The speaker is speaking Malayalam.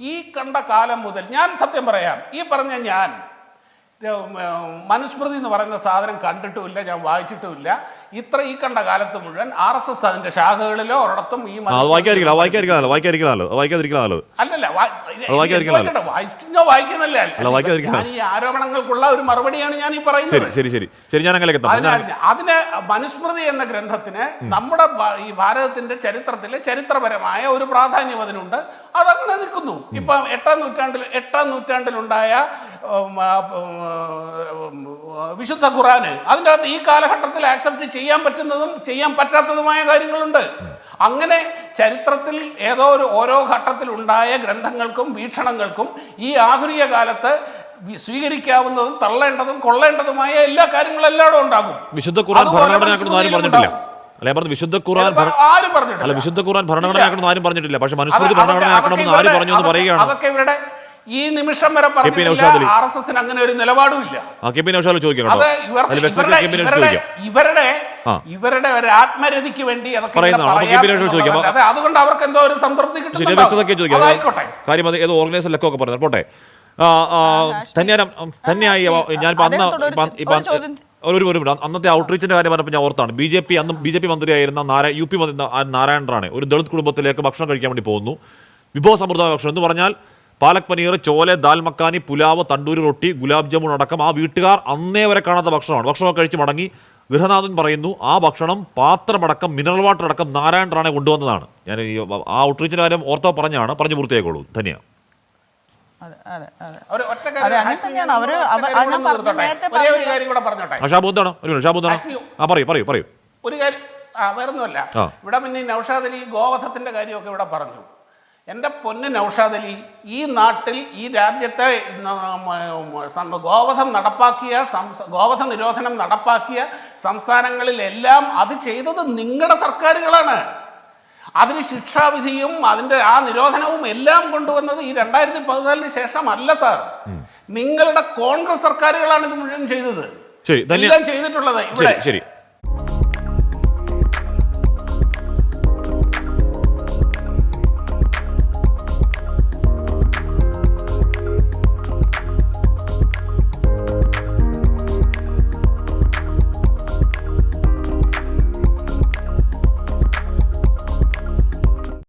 ഈ കണ്ട കാലം മുതൽ ഞാൻ സത്യം പറയാം ഈ പറഞ്ഞ ഞാൻ മനുസ്മൃതി എന്ന് പറയുന്ന സാധനം കണ്ടിട്ടുമില്ല ഞാൻ വായിച്ചിട്ടുമില്ല. ഇത്ര ഈ കണ്ട കാലത്ത് മുഴുവൻ ആർ എസ് എസ് അതിന്റെ ശാഖകളിലോ ഒരിടത്തും ഈ അല്ലല്ല വായിക്കുന്നില്ല? ഈ ആരോപണങ്ങൾക്കുള്ള ഒരു മറുപടിയാണ് ഞാൻ ഈ പറയുന്നത്. ശരി ശരി ശരി. ഞാൻ അതിന് മനുസ്മൃതി എന്ന ഗ്രന്ഥത്തിന് നമ്മുടെ ഈ ഭാരതത്തിന്റെ ചരിത്രത്തിലെ ചരിത്രപരമായ ഒരു പ്രാധാന്യം അതിനുണ്ട്. അതങ്ങനെ നിൽക്കുന്നു. ഇപ്പൊ എട്ടാം നൂറ്റാണ്ടിൽ എട്ടാം നൂറ്റാണ്ടിലുണ്ടായ വിശുദ്ധ ഖുറാന് അതിന്റെ അകത്ത് ഈ കാലഘട്ടത്തിൽ ആക്സെപ്റ്റ് ചെയ്യാൻ പറ്റുന്നതും ചെയ്യാൻ പറ്റാത്തതുമായ കാര്യങ്ങളുണ്ട്. അങ്ങനെ ചരിത്രത്തിൽ ഏതോ ഒരു ഓരോ ഘട്ടത്തിലുണ്ടായ ഗ്രന്ഥങ്ങൾക്കും വീക്ഷണങ്ങൾക്കും ഈ ആധുനിക കാലത്ത് സ്വീകരിക്കാവുന്നതും തള്ളേണ്ടതും കൊള്ളേണ്ടതുമായ എല്ലാ കാര്യങ്ങളും എല്ലായിടും ഉണ്ടാകും. വിശുദ്ധ ഖുർആൻ പറഞ്ഞിട്ടില്ല. ഉണ്ടാവും. പറഞ്ഞു വിശുദ്ധ ഖുർആൻ ആരും പറഞ്ഞിട്ടില്ല. അല്ല വിശുദ്ധ ഖുർആൻ ആരും പറഞ്ഞിട്ടില്ല. പക്ഷെ മനുസ്മൃതി അതൊക്കെ- ഭരണഘടനയാക്കണമെന്ന് ആര് പറഞ്ഞു എന്ന് പറയുകയാണ്. അതൊക്കെ ഇവരുടെ ഈ നിമിഷം വരെ പറഞ്ഞിട്ടില്ല. ആർ എസ് എസിന് അങ്ങനെ ഒരു നിലപാടും ഇല്ല. അത് കേട്ടോ ഇവരുടെ ഇവരുടെ ഇവരുടെ ഒരു ആത്മരതിക്ക് വേണ്ടി അതൊക്കെ അതുകൊണ്ട് അവർക്ക് എന്തോ ഒരു സംതൃപ്തി ഓർഗനൈസർ ലക്കമൊക്കെ പറഞ്ഞത്. പോട്ടെ. തന്നെയായി ഞാൻ ഒരു ഒരു അന്നത്തെ ഔട്ട്റീച്ചിന്റെ കാര്യം പറഞ്ഞപ്പോൾ ഞാൻ ഓർത്താണ്. ബി ജെ പി അന്ന് ബി ജെ പി മന്ത്രിയായിരുന്ന നാരായ യു പി മന്ത്രി ആ നാരായൺ റാണെ ഒരു ദളിത് കുടുംബത്തിലേക്ക് ഭക്ഷണം കഴിക്കാൻ വേണ്ടി പോകുന്നു. വിഭവ സമൃദ്ധമായ ഭക്ഷണം എന്ന് പറഞ്ഞാൽ പാലക് പനീർ ചോല ദാൽ മക്കാനി പുലാവ് തണ്ടൂരി റൊട്ടി ഗുലാബ് ജാമുൻ അടക്കം ആ വീട്ടുകാർ അന്നേ വരെ കാണാത്ത ഭക്ഷണമാണ്. ഭക്ഷണമൊക്കെ കഴിച്ച് മടങ്ങി ഗൃഹനാഥൻ പറയുന്നു ആ ഭക്ഷണം പാത്രമടക്കം മിനറൽ വാട്ടർ അടക്കം നാരായണൻ റാണെ കൊണ്ടുവന്നതാണ്. ഞാൻ ഈ ആ ഔട്ട്റീച്ചിന്റെ കാര്യം ഓർത്തോ പറഞ്ഞാണ്. പറഞ്ഞു പൂർത്തിയായിക്കോളൂ. ധന്യ. അതെ അതെ അതെ. ഒരു പറഞ്ഞോട്ടെ. ആ ഒരു മിനിറ്റ് ഷാബു ആ പറയൂ പറയൂ പറയൂ. ഒരു കാര്യം ആ വേറൊന്നുമല്ല. ഇവിടെ പിന്നെ നൌഷാദ് നൗഷാദ് അലി ഗോവധത്തിന്റെ കാര്യമൊക്കെ ഇവിടെ പറഞ്ഞു. എന്റെ പൊന്ന് നൗഷാദലി ഈ നാട്ടിൽ ഈ രാജ്യത്തെ ഗോവധം നടപ്പാക്കിയ ഗോവധ നിരോധനം നടപ്പാക്കിയ സംസ്ഥാനങ്ങളിലെല്ലാം അത് ചെയ്തത് നിങ്ങളുടെ സർക്കാരുകളാണ്. അതിന് ശിക്ഷാവിധിയും അതിന്റെ ആ നിരോധനവും എല്ലാം കൊണ്ടുവന്നത് ഈ രണ്ടായിരത്തി പതിനാലിന് ശേഷം അല്ല സാർ നിങ്ങളുടെ കോൺഗ്രസ് സർക്കാരുകളാണ് ഇത് മുഴുവൻ ചെയ്തത്. എല്ലാം ചെയ്തിട്ടുള്ളത് ഇവിടെ.